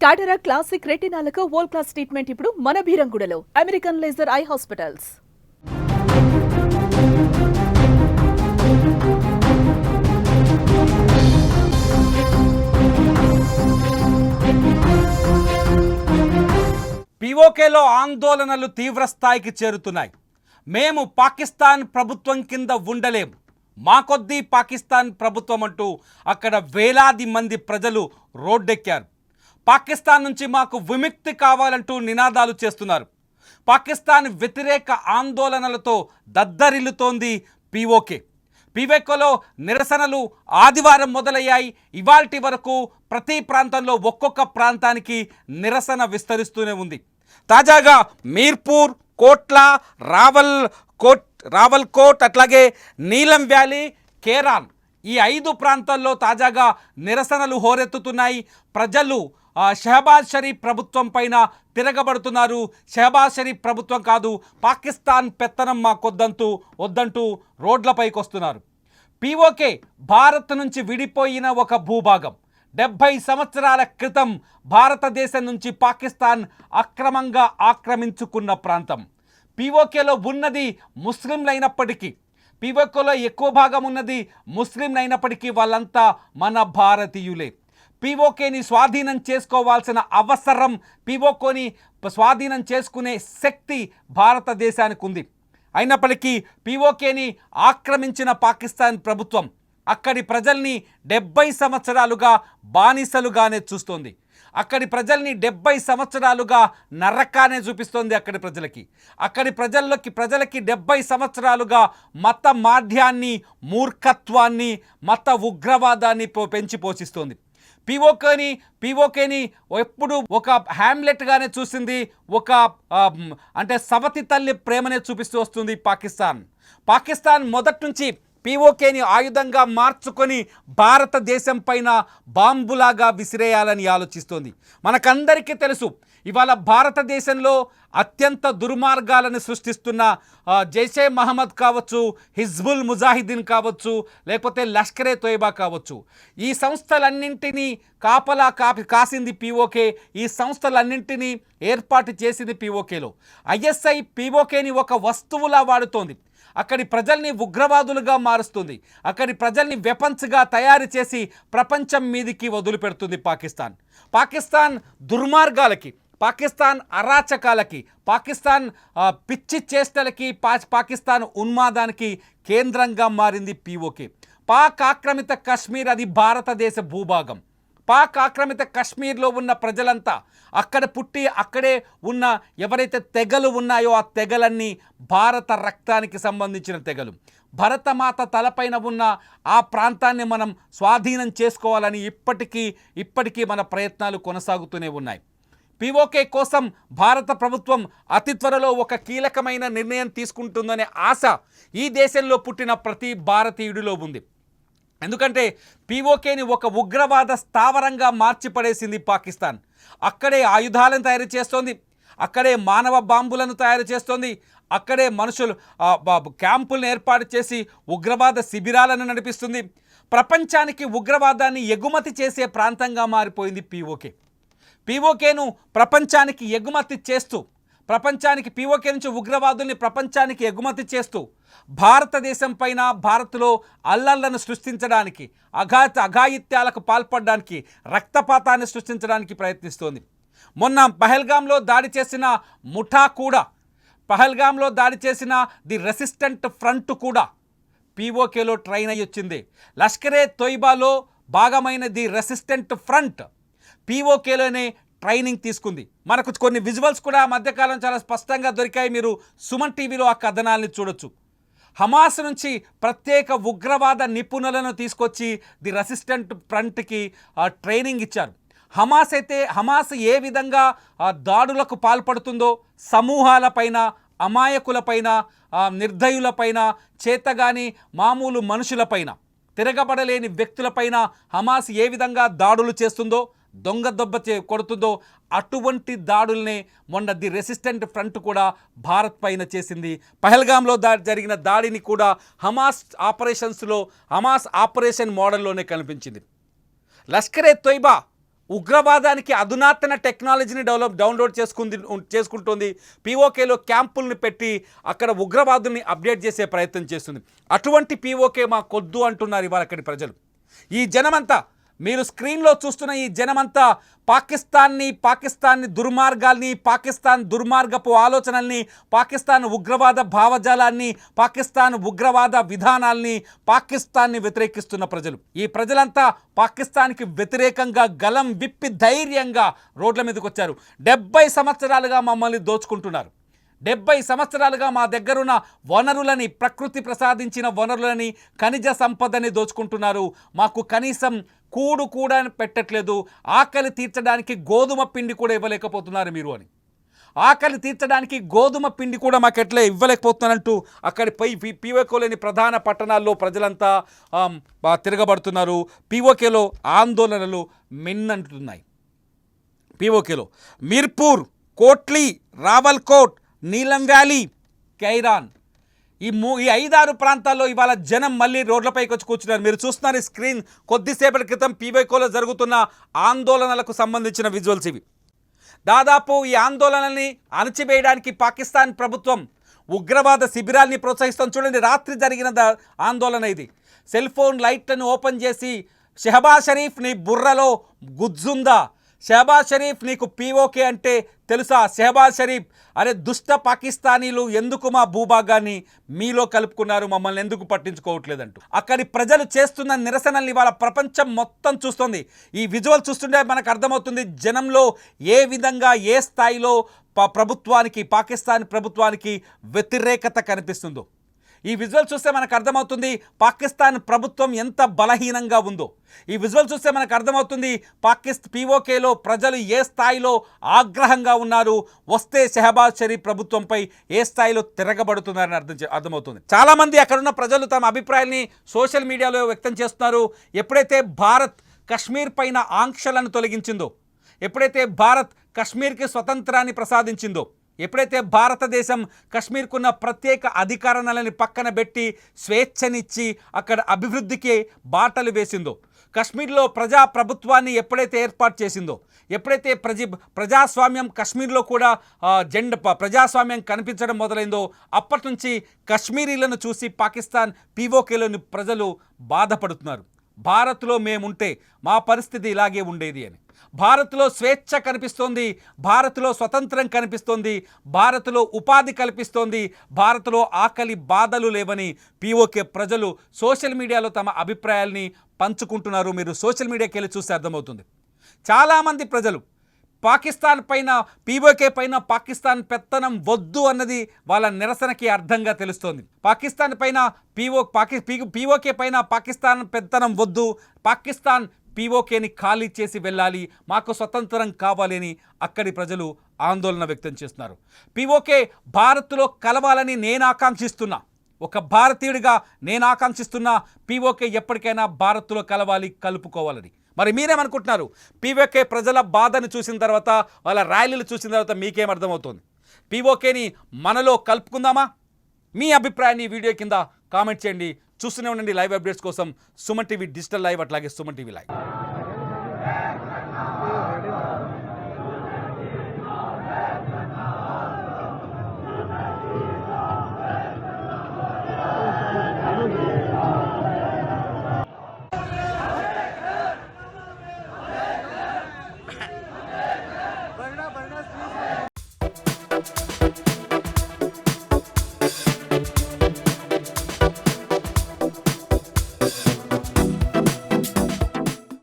టాటరా classic రెటినాలకు world class treatment ఇప్పుడు మన బీరంగుడలో అమెరికన్ లేజర్ ఐ హాస్పిటల్స్ పీఓకేలో ఆందోళనలు తీవ్ర స్థాయికి చేరుతున్నాయి. మేము పాకిస్తాన్ ప్రభుత్వం కింద ఉండలేం మా కొద్దీ పాకిస్తాన్ ప్రభుత్వం అంటూ అక్కడ వేలాది మంది ప్రజలు రోడ్డెక్కారు. పాకిస్తాన్ నుంచి మాకు విముక్తి కావాలంటూ నినాదాలు చేస్తున్నారు. పాకిస్తాన్ వ్యతిరేక ఆందోళనలతో దద్దరిల్లుతోంది పీఓకే పీవెకోలో నిరసనలు ఆదివారం మొదలయ్యాయి. ఇవాల్టి వరకు ప్రతి ప్రాంతంలో ఒక్కొక్క ప్రాంతానికి నిరసన విస్తరిస్తూనే ఉంది. తాజాగా మీర్పూర్ కోట్ల రావల్ కోట్ రావల్ కోట్ అట్లాగే నీలం వ్యాలీ కేరాన్ ఈ ఐదు ప్రాంతాల్లో తాజాగా నిరసనలు హోరెత్తుతున్నాయి. ప్రజలు షహబాజ్ షరీఫ్ ప్రభుత్వం పైన తిరగబడుతున్నారు. షహబాజ్ షరీఫ్ ప్రభుత్వం కాదు పాకిస్తాన్ పెత్తనం మాకొద్దంటూ వద్దంటూ రోడ్లపైకి వస్తున్నారు పీఓకే భారత్ నుంచి విడిపోయిన ఒక భూభాగం. డెబ్భై సంవత్సరాల క్రితం భారతదేశం నుంచి పాకిస్తాన్ అక్రమంగా ఆక్రమించుకున్న ప్రాంతం. పీఓకేలో ఉన్నది ముస్లింలైనప్పటికీ పీఓకేలో ఎక్కువ భాగం ఉన్నది ముస్లింలైనప్పటికీ వాళ్ళంతా మన భారతీయులే. పీఓకేని స్వాధీనం చేసుకోవాల్సిన అవసరం పీఓకోని స్వాధీనం చేసుకునే శక్తి భారతదేశానికి ఉంది. అయినప్పటికీ పీఓకేని ఆక్రమించిన పాకిస్తాన్ ప్రభుత్వం అక్కడి ప్రజల్ని డెబ్బై సంవత్సరాలుగా బానిసలుగానే చూస్తోంది. అక్కడి ప్రజల్ని డెబ్బై సంవత్సరాలుగా నరకానే చూపిస్తోంది అక్కడి ప్రజలకి. అక్కడి ప్రజల్లోకి ప్రజలకి డెబ్బై సంవత్సరాలుగా మత మాధ్యాన్ని మూర్ఖత్వాన్ని మత ఉగ్రవాదాన్ని పో- పెంచి పోషిస్తోంది. పీఓకేని పీఓకేని ఎప్పుడు ఒక హ్యామ్లెట్గానే చూసింది ఒక అంటే సవతి తల్లి ప్రేమనే చూపిస్తూ వస్తుంది పాకిస్తాన్. పాకిస్తాన్ మొదటి నుంచి పీఓకేని ఆయుధంగా మార్చుకొని భారతదేశం పైన బాంబులాగా విసిరేయాలని ఆలోచిస్తోంది. మనకందరికీ తెలుసు ఇవాళ భారతదేశంలో అత్యంత దుర్మార్గాలను సృష్టిస్తున్న జైషే మహమ్మద్ కావచ్చు హిజ్బుల్ ముజాహిద్దీన్ కావచ్చు లేకపోతే లష్కరే తోయబా కావచ్చు. ఈ సంస్థలన్నింటినీ కాపలా కాపి కాసింది పీఓకే ఈ సంస్థలన్నింటినీ ఏర్పాటు చేసింది పీఓకేలో. ఐఎస్ఐ పీఓకేని ఒక వస్తువులా వాడుతోంది. అక్కడి ప్రజల్ని ఉగ్రవాదులుగా మారుస్తుంది. అక్కడి ప్రజల్ని వెపన్స్గా తయారు చేసి ప్రపంచం మీదికి వదిలిపెడుతుంది పాకిస్తాన్. పాకిస్తాన్ దుర్మార్గాలకి పాకిస్తాన్ అరాచకాలకి పాకిస్తాన్ పిచ్చి చేష్టలకి పా పాకిస్తాన్ ఉన్మాదానికి కేంద్రంగా మారింది పీఓకే పాక్ ఆక్రమిత కశ్మీర్ అది భారతదేశ భూభాగం. పాక్ ఆక్రమిత కశ్మీర్లో ఉన్న ప్రజలంతా అక్కడ పుట్టి అక్కడే ఉన్న ఎవరైతే తెగలు ఉన్నాయో ఆ తెగలన్నీ భారత రక్తానికి సంబంధించిన తెగలు. భరతమాత తలపైన ఉన్న ఆ ప్రాంతాన్ని మనం స్వాధీనం చేసుకోవాలని ఇప్పటికీ ఇప్పటికీ మన ప్రయత్నాలు కొనసాగుతూనే ఉన్నాయి. పిఓకే కోసం భారత ప్రభుత్వం అతి త్వరలో ఒక కీలకమైన నిర్ణయం తీసుకుంటుందనే ఆశ ఈ దేశంలో పుట్టిన ప్రతి భారతీయుడిలో ఉంది. ఎందుకంటే పీఓకేని ఒక ఉగ్రవాద స్థావరంగా మార్చిపడేసింది పాకిస్తాన్. అక్కడే ఆయుధాలను తయారు చేస్తోంది. అక్కడే మానవ బాంబులను తయారు చేస్తోంది. అక్కడే మనుషులు క్యాంపులను ఏర్పాటు చేసి ఉగ్రవాద శిబిరాలను నడిపిస్తుంది. ప్రపంచానికి ఉగ్రవాదాన్ని ఎగుమతి చేసే ప్రాంతంగా మారిపోయింది పీఓకే. పీఓకేను ప్రపంచానికి ఎగుమతి చేస్తూ ప్రపంచానికి పీఓకే నుంచి ఉగ్రవాదుల్ని ప్రపంచానికి ఎగుమతి చేస్తూ భారతదేశం పైన భారత్లో అల్లర్లను సృష్టించడానికి అఘాత అఘాయిత్యాలకు పాల్పడడానికి రక్తపాతాన్ని సృష్టించడానికి ప్రయత్నిస్తోంది. మొన్న పహల్గాంలో దాడి చేసిన ముఠా కూడా పహల్గాంలో దాడి చేసిన ది రెసిస్టెంట్ ఫ్రంట్ కూడా పీఓకేలో ట్రైన్ అయ్యి వచ్చింది. లష్కరే తొయ్బాలో భాగమైన ది రెసిస్టెంట్ ఫ్రంట్ పీఓకేలోనే ట్రైనింగ్ తీసుకుంది. మనకు కొన్ని విజువల్స్ కూడా మధ్యకాలం చాలా స్పష్టంగా దొరికాయి. మీరు సుమన్ టీవీలో ఆ కథనాల్ని చూడొచ్చు. హమాస్ నుంచి ప్రత్యేక ఉగ్రవాద నిపుణులను తీసుకొచ్చి ది రెసిస్టెంట్ ఫ్రంట్కి ట్రైనింగ్ ఇచ్చారు. హమాస్ అయితే హమాస్ ఏ విధంగా దాడులకు పాల్పడుతుందో సమూహాలపైన అమాయకులపైన నిర్దయులపైన చేతగాని మామూలు మనుషులపైన తిరగబడలేని వ్యక్తులపైన హమాస్ ఏ విధంగా దాడులు చేస్తుందో దొంగ దెబ్బ చే కొడుతుందో అటువంటి దాడుల్నే మొన్న ది రెసిస్టెంట్ ఫ్రంట్ కూడా భారత్ పైన చేసింది. పహల్గాంలో దా జరిగిన దాడిని కూడా హమాస్ ఆపరేషన్స్లో హమాస్ ఆపరేషన్ మోడల్లోనే కనిపించింది. లష్కరే తొయ్బా ఉగ్రవాదానికి అధునాతన టెక్నాలజీని డెవలప్ డౌన్లోడ్ చేసుకుంది చేసుకుంటుంది. పీఓకేలో క్యాంపుల్ని పెట్టి అక్కడ ఉగ్రవాదుల్ని అప్డేట్ చేసే ప్రయత్నం చేస్తుంది. అటువంటి పీఓకే మా కొద్దు అంటున్నారు ఇవాళ అక్కడి ప్రజలు. ఈ జనమంతా మీరు స్క్రీన్లో చూస్తున్న ఈ జనమంతా పాకిస్తాన్ని పాకిస్తాన్ని దుర్మార్గాల్ని పాకిస్తాన్ దుర్మార్గపు ఆలోచనల్ని పాకిస్తాన్ ఉగ్రవాద భావజాలాన్ని పాకిస్తాన్ ఉగ్రవాద విధానాల్ని పాకిస్తాన్ని వ్యతిరేకిస్తున్న ప్రజలు. ఈ ప్రజలంతా పాకిస్తాన్కి వ్యతిరేకంగా గలం విప్పి ధైర్యంగా రోడ్ల మీదకి వచ్చారు డెబ్బై సంవత్సరాలుగా మమ్మల్ని దోచుకుంటున్నారు. డెబ్బై సంవత్సరాలుగా మా దగ్గరున్న వనరులని ప్రకృతి ప్రసాదించిన వనరులని ఖనిజ సంపదని దోచుకుంటున్నారు. మాకు కనీసం కూడు కూడా పెట్టట్లేదు. ఆకలి తీర్చడానికి గోధుమ పిండి కూడా ఇవ్వలేకపోతున్నారు మీరు అని. ఆకలి తీర్చడానికి గోధుమ పిండి కూడా మాకు ఎట్లా ఇవ్వలేకపోతున్నానంటూ అక్కడి పై పీఓకేలోని ప్రధాన పట్టణాల్లో ప్రజలంతా తిరగబడుతున్నారు. పీఓకేలో ఆందోళనలు మిన్నంటున్నాయి. పీఓకేలో మీర్పూర్ కోట్లీ రావల్కోట్ నీలం వ్యాలీ కైరాన్. ఈ మూ ఈ ఐదారు ప్రాంతాల్లో ఇవాళ జనం మళ్ళీ రోడ్లపైకి వచ్చి కూర్చున్నారు. మీరు చూస్తున్నారు స్క్రీన్. కొద్దిసేపటి క్రితం పీవైకోలో జరుగుతున్న ఆందోళనలకు సంబంధించిన విజువల్స్ ఇవి. దాదాపు ఈ ఆందోళనల్ని అణచివేయడానికి పాకిస్తాన్ ప్రభుత్వం ఉగ్రవాద శిబిరాల్ని ప్రోత్సహిస్తాం చూడండి రాత్రి జరిగిన ద- ఆందోళన ఇది. సెల్ ఫోన్ లైట్లను ఓపెన్ చేసి షెహబాజ్ షరీఫ్ని బుర్రలో గుజ్జుందా? షహబాజ్ షరీఫ్ నీకు పీఓకే అంటే తెలుసా? షహబాజ్ షరీఫ్ అరే దుష్ట పాకిస్తానీలు ఎందుకు మా భూభాగాన్ని మీలో కలుపుకున్నారు? మమ్మల్ని ఎందుకు పట్టించుకోవట్లేదంటూ. అక్కడి ప్రజలు చేస్తున్న నిరసనల్ని ఇవాళ ప్రపంచం మొత్తం చూస్తుంది. ఈ విజువల్ చూస్తుంటే మనకు అర్థమవుతుంది జనంలో ఏ విధంగా ఏ స్థాయిలో ప- ప్రభుత్వానికి పాకిస్తాన్ ప్రభుత్వానికి వ్యతిరేకత కనిపిస్తుందో. ఈ విజువల్ చూస్తే మనకు అర్థమవుతుంది పాకిస్తాన్ ప్రభుత్వం ఎంత బలహీనంగా ఉందో. ఈ విజువల్ చూస్తే మనకు అర్థమవుతుంది పాకిస్తాన్ పీఓకేలో ప్రజలు ఏ స్థాయిలో ఆగ్రహంగా ఉన్నారు వస్తే షెహబాజ్ షరీఫ్ ప్రభుత్వంపై ఏ స్థాయిలో తిరగబడుతున్నారని అర్థం అర్థమవుతుంది. చాలామంది అక్కడున్న ప్రజలు తమ అభిప్రాయాల్ని సోషల్ మీడియాలో వ్యక్తం చేస్తున్నారు. ఎప్పుడైతే భారత్ కశ్మీర్ పైన ఆంక్షలను తొలగించిందో ఎప్పుడైతే భారత్ కశ్మీర్కి స్వతంత్రాన్ని ప్రసాదించిందో ఎప్పుడైతే భారతదేశం కశ్మీర్కున్న ప్రత్యేక అధికారాలని పక్కన పెట్టి స్వేచ్ఛనిచ్చి అక్కడ అభివృద్ధికి బాటలు వేసిందో కశ్మీర్లో ప్రజా ప్రభుత్వాన్ని ఎప్పుడైతే ఏర్పాటు చేసిందో ఎప్పుడైతే ప్రజ ప్రజాస్వామ్యం కశ్మీర్లో కూడా జెండ ప- ప్రజాస్వామ్యం కనిపించడం మొదలైందో అప్పటి నుంచి కశ్మీరీలను చూసి పాకిస్తాన్ పీఓకేలోని ప్రజలు బాధపడుతున్నారు. భారత్లో మేముంటే మా పరిస్థితి ఇలాగే ఉండేది అని. భారత్లో స్వేచ్ఛ కనిపిస్తోంది భారత్లో స్వతంత్రం కనిపిస్తోంది భారత్లో ఉపాధి కల్పిస్తోంది భారత్లో ఆకలి బాధలు లేవని పీఓకే ప్రజలు సోషల్ మీడియాలో తమ అభిప్రాయాల్ని పంచుకుంటున్నారు. మీరు సోషల్ మీడియాకి వెళ్ళి చూస్తే అర్థమవుతుంది. చాలామంది ప్రజలు పాకిస్తాన్ పైన పీఓకే పైన పాకిస్తాన్ పెత్తనం వద్దు అన్నది వాళ్ళ నిరసనకి అర్థంగా తెలుస్తోంది. పాకిస్తాన్ పైన పీఓ పాకి పీఓకే పైన పాకిస్తాన్ పెత్తనం వద్దు పాకిస్తాన్ పీఓకేని ఖాళీ చేసి వెళ్ళాలి మాకు స్వతంత్రం కావాలని అక్కడి ప్రజలు ఆందోళన వ్యక్తం చేస్తున్నారు. పీఓకే భారత్లో కలవాలని నేను ఆకాంక్షిస్తున్నా. ఒక భారతీయుడిగా నేను ఆకాంక్షిస్తున్నా పీఓకే ఎప్పటికైనా భారత్లో కలవాలి కలుపుకోవాలని. మరి మీరేమనుకుంటున్నారు? పీఓకే ప్రజల బాధను చూసిన తర్వాత వాళ్ళ ర్యాలీలు చూసిన తర్వాత మీకేం అర్థమవుతుంది? పీఓకేని మనలో కలుపుకుందామా? మీ అభిప్రాయాన్ని ఈ వీడియో కింద కామెంట్ చేయండి. చూస్తూనే ఉండండి లైవ్ అప్డేట్స్ కోసం సుమన్ టీవీ డిజిటల్ లైవ్ అట్లాగే సుమన్ టీవీ లైవ్.